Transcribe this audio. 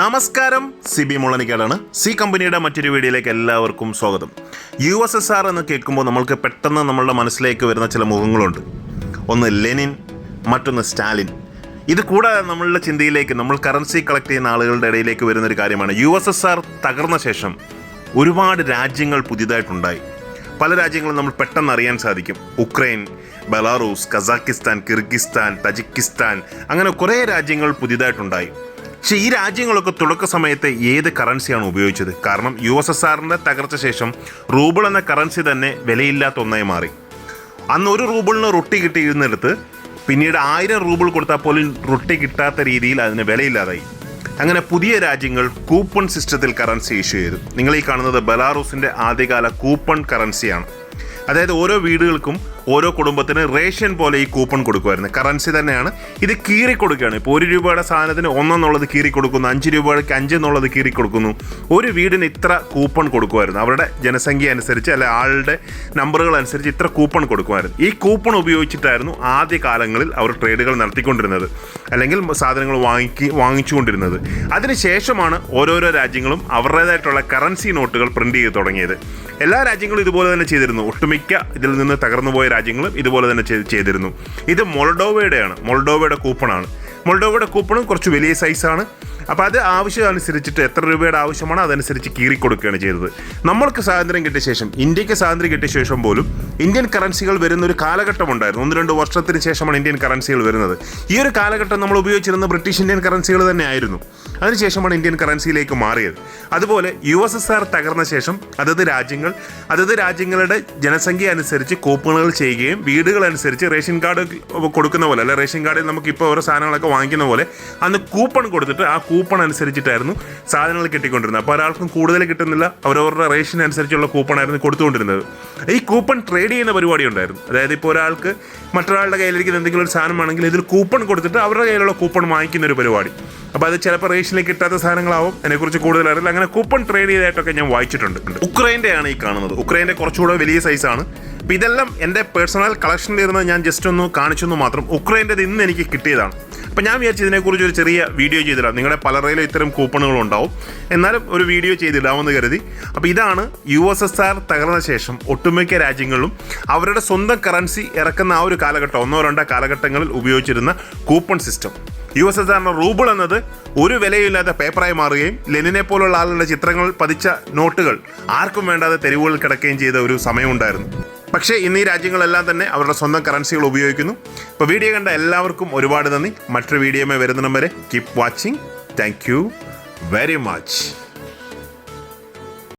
നമസ്കാരം C B മുളനിക്കാടാണ് C കമ്പനിയുടെ മറ്റൊരു വീഡിയോയിലേക്ക് എല്ലാവർക്കും സ്വാഗതം. യു എസ് എസ് ആർ എന്ന് കേൾക്കുമ്പോൾ നമ്മൾക്ക് പെട്ടെന്ന് നമ്മളുടെ മനസ്സിലേക്ക് വരുന്ന ചില മുഖങ്ങളുണ്ട്. ഒന്ന് ലെനിൻ മറ്റൊന്ന് സ്റ്റാലിൻ. ഇത് കൂടാതെ നമ്മളുടെ ചിന്തയിലേക്ക് നമ്മൾ കറൻസി കളക്ട് ചെയ്യുന്ന ആളുകളുടെ ഇടയിലേക്ക് വരുന്ന ഒരു കാര്യമാണ്. യു എസ് എസ് ആർ തകർന്ന ശേഷം ഒരുപാട് രാജ്യങ്ങൾ പുതിയതായിട്ടുണ്ടായി. പല രാജ്യങ്ങളും നമ്മൾ പെട്ടെന്ന് അറിയാൻ സാധിക്കും. Ukraine Belarus Kazakhstan Kyrgyzstan Tajikistan അങ്ങനെ കുറേ രാജ്യങ്ങൾ പുതിയതായിട്ടുണ്ടായി. പക്ഷേ ഈ രാജ്യങ്ങളൊക്കെ തുടക്ക സമയത്ത് ഏത് കറൻസിയാണ് ഉപയോഗിച്ചത്? കാരണം യു എസ് എസ് ആറിന്റെ തകർച്ച ശേഷം റൂബിൾ എന്ന കറൻസി തന്നെ വിലയില്ലാത്ത ഒന്നായി മാറി. അന്ന് ഒരു റൂബിളിന് റൊട്ടി കിട്ടിയിരുന്നിടത്ത് പിന്നീട് ആയിരം റൂബിൾ കൊടുത്താൽ പോലും റൊട്ടി കിട്ടാത്ത രീതിയിൽ അതിന് വിലയില്ലാതായി. അങ്ങനെ പുതിയ രാജ്യങ്ങൾ കൂപ്പൺ സിസ്റ്റത്തിൽ കറൻസി ഇഷ്യൂ ചെയ്തു. നിങ്ങൾ ഈ കാണുന്നത് ബലാറൂസിന്റെ ആദ്യകാല കൂപ്പൺ കറൻസിയാണ് അതായത് ഓരോ വീടുകൾക്കും ഓരോ കുടുംബത്തിന് റേഷൻ പോലെ ഈ കൂപ്പൺ കൊടുക്കുമായിരുന്നു. കറൻസി തന്നെയാണ്. ഇത് കീറി കൊടുക്കുകയാണ്. ഇപ്പോൾ ഒരു രൂപയുടെ സാധനത്തിന് ഒന്നെന്നുള്ളത് കീറി കൊടുക്കുന്നു. അഞ്ച് രൂപയ്ക്ക് അഞ്ച് എന്നുള്ളത് കീറി കൊടുക്കുന്നു. ഒരു വീടിന് ഇത്ര കൂപ്പൺ കൊടുക്കുമായിരുന്നു. അവരുടെ ജനസംഖ്യ അനുസരിച്ച് അല്ലെ ആളുടെ നമ്പറുകൾ അനുസരിച്ച് ഇത്ര കൂപ്പൺ കൊടുക്കുമായിരുന്നു. ഈ കൂപ്പൺ ഉപയോഗിച്ചിട്ടായിരുന്നു ആദ്യ കാലങ്ങളിൽ അവർ ട്രേഡുകൾ നടത്തിക്കൊണ്ടിരുന്നത്. അല്ലെങ്കിൽ സാധനങ്ങൾ വാങ്ങിക്കി വാങ്ങിച്ചുകൊണ്ടിരുന്നത്. അതിനുശേഷമാണ് ഓരോരോ രാജ്യങ്ങളും അവരുടേതായിട്ടുള്ള കറൻസി നോട്ടുകൾ പ്രിന്റ് ചെയ്ത് തുടങ്ങിയത്. എല്ലാ രാജ്യങ്ങളും ഇതുപോലെ തന്നെ ചെയ്തിരുന്നു. ഒട്ടുമിക്ക ഇതിൽ നിന്ന് തകർന്നുപോയ രാജ്യങ്ങളും ഇതുപോലെ തന്നെ ചെയ്- ചെയ്തിരുന്നു. ഇത് മൊൾഡോവയുടെയാണ്. മൊൾഡോവയുടെ കൂപ്പണാണ്. മൊൾഡോവയുടെ കൂപ്പണും കുറച്ച് വലിയ സൈസാണ് അപ്പോൾ അത് ആവശ്യം അനുസരിച്ചിട്ട് എത്ര രൂപയുടെ ആവശ്യമാണോ അതനുസരിച്ച് കീറി കൊടുക്കുകയാണ് ചെയ്തത്. നമ്മൾക്ക് സ്വാതന്ത്ര്യം കിട്ടിയ ശേഷം ഇന്ത്യയ്ക്ക് സ്വാതന്ത്ര്യം കിട്ടിയ ശേഷം പോലും ഇന്ത്യൻ കറൻസികൾ വരുന്ന ഒരു കാലഘട്ടം ഉണ്ടായിരുന്നു. ഒന്ന് രണ്ട് വർഷത്തിന് ശേഷമാണ് ഇന്ത്യൻ കറൻസികൾ വരുന്നത്. ഈ ഒരു കാലഘട്ടം നമ്മൾ ഉപയോഗിച്ചിരുന്ന ബ്രിട്ടീഷ് ഇന്ത്യൻ കറൻസികൾ തന്നെ ആയിരുന്നു അതിനുശേഷമാണ് ഇന്ത്യൻ കറൻസിയിലേക്ക് മാറിയത്. അതുപോലെ യു എസ് എസ് ആർ തകർന്ന ശേഷം അതത് രാജ്യങ്ങൾ അതത് രാജ്യങ്ങളുടെ ജനസംഖ്യ അനുസരിച്ച് കൂപ്പണുകൾ ചെയ്യുകയും വീടുകൾ അനുസരിച്ച് റേഷൻ കാർഡ് കൊടുക്കുന്ന പോലെ അല്ലെ റേഷൻ കാർഡിൽ നമുക്ക് ഇപ്പോൾ ഓരോ സാധനങ്ങളൊക്കെ വാങ്ങിക്കുന്ന പോലെ അന്ന് കൂപ്പൺ കൊടുത്തിട്ട് ആ കൂപ്പൺ അനുസരിച്ചിട്ടായിരുന്നു സാധനങ്ങൾ കിട്ടിക്കൊണ്ടിരുന്നത്. അപ്പോൾ ഒരാൾക്കും കൂടുതൽ കിട്ടുന്നില്ല. അവരവരുടെ റേഷൻ അനുസരിച്ചുള്ള കൂപ്പണായിരുന്നു കൊടുത്തുകൊണ്ടിരുന്നത്. ഈ കൂപ്പൺ ട്രേഡ് ചെയ്യുന്ന പരിപാടി ഉണ്ടായിരുന്നു. അതായത് ഇപ്പോൾ ഒരാൾക്ക് മറ്റൊരാളുടെ കയ്യിലിരിക്കുന്ന എന്തെങ്കിലും ഒരു സാധനമാണെങ്കിൽ ഇതിൽ കൂപ്പൺ കൊടുത്തിട്ട് അവരുടെ കയ്യിലുള്ള കൂപ്പൺ വാങ്ങിക്കുന്ന ഒരു പരിപാടി. അപ്പോൾ അത് ചിലപ്പോൾ റേഷനിൽ കിട്ടാത്ത സാധനങ്ങളാവും. അതിനെക്കുറിച്ച് കൂടുതൽ അറിയില്ല. അങ്ങനെ കൂപ്പൺ ട്രേഡ് ചെയ്തായിട്ടൊക്കെ ഞാൻ വായിച്ചിട്ടുണ്ട് ഉക്രൈന്റെയാണ് ഈ കാണുന്നത്. ഉക്രൈന്റെ കുറച്ചുകൂടെ വലിയ സൈസാണ് അപ്പോൾ ഇതെല്ലാം എന്റെ പേഴ്സണൽ കളക്ഷൻ ഇരുന്ന് ഞാൻ ജസ്റ്റ് ഒന്ന് കാണിച്ചെന്ന് മാത്രം ഉക്രൈന്റെത് ഇന്ന് എനിക്ക് കിട്ടിയതാണ്. അപ്പോൾ ഞാൻ വിചാരിച്ചു ഇതിനെക്കുറിച്ച് ഒരു ചെറിയ വീഡിയോ ചെയ്തിടാം. നിങ്ങളുടെ പലരുടെയിലും ഇത്തരം കൂപ്പണുകൾ ഉണ്ടാവും. എന്നാലും ഒരു വീഡിയോ ചെയ്തിടാമെന്ന് കരുതി. അപ്പോൾ ഇതാണ് യു എസ് എസ് ആർ തകർന്ന ശേഷം ഒട്ടുമിക്ക രാജ്യങ്ങളിലും അവരുടെ സ്വന്തം കറൻസി ഇറക്കുന്ന ആ ഒരു കാലഘട്ടം ഒന്നോ രണ്ടോ കാലഘട്ടങ്ങളിൽ ഉപയോഗിച്ചിരുന്ന coupon system U S S ആറിന്റെ റൂബിൾ എന്നത് ഒരു വിലയില്ലാത്ത പേപ്പറായി മാറുകയും ലെനിനെ പോലുള്ള ആളുകളുടെ ചിത്രങ്ങൾ പതിച്ച നോട്ടുകൾ ആർക്കും വേണ്ടാതെ തെരുവുകളിൽ കിടക്കുകയും ചെയ്ത ഒരു സമയമുണ്ടായിരുന്നു. പക്ഷേ ഇന്ന് ഈ രാജ്യങ്ങളെല്ലാം തന്നെ അവരുടെ സ്വന്തം കറൻസികൾ ഉപയോഗിക്കുന്നു. ഇപ്പോൾ വീഡിയോ കണ്ട എല്ലാവർക്കും ഒരുപാട് നന്ദി. മറ്റൊരു വീഡിയോമേ വരുന്നിടം വരെ keep watching thank you very much